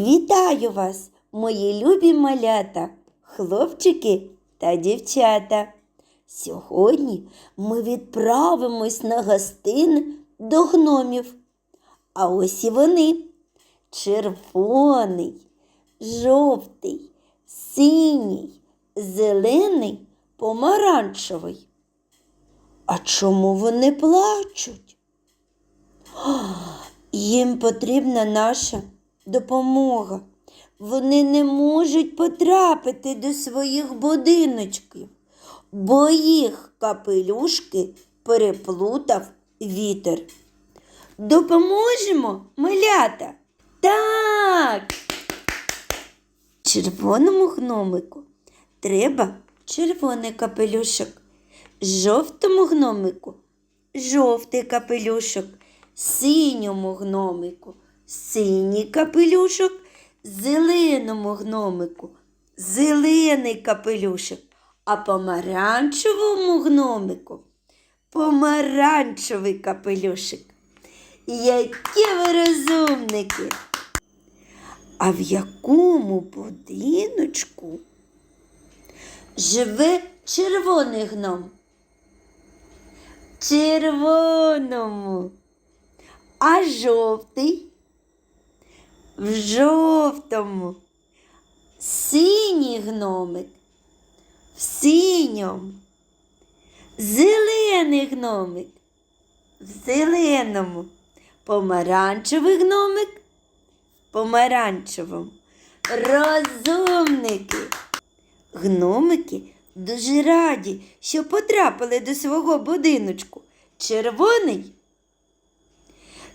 Вітаю вас, мої любі малята, хлопчики та дівчата. Сьогодні ми відправимось на гостини до гномів. А ось і вони червоний, жовтий, синій, зелений, помаранчевий. А чому вони плачуть? Їм потрібна наша допомога. Вони не можуть потрапити до своїх будиночків, бо їх капелюшки переплутав вітер. Допоможемо, малята? Так. Червоному гномику треба червоний капелюшок, жовтому гномику жовтий капелюшок, синьому гномику, синій капелюшок, зеленому гномику, зелений капелюшок, а помаранчевому гномику помаранчевий капелюшик. Які ви розумники! А в якому будиночку живе червоний гном? червоному, а жовтий в жовтому, синій гномик в синьому, зелений гномик в зеленому, помаранчевий гномик в помаранчевому. Розумники. Гномики дуже раді, що потрапили до свого будиночку. Червоний,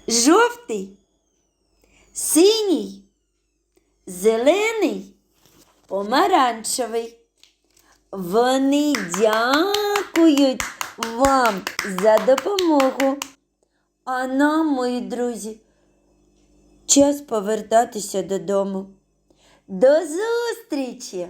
жовтий, синій, зелений, помаранчевий. Вони дякують вам за допомогу. А нам, мої друзі, час повертатися додому. До зустрічі!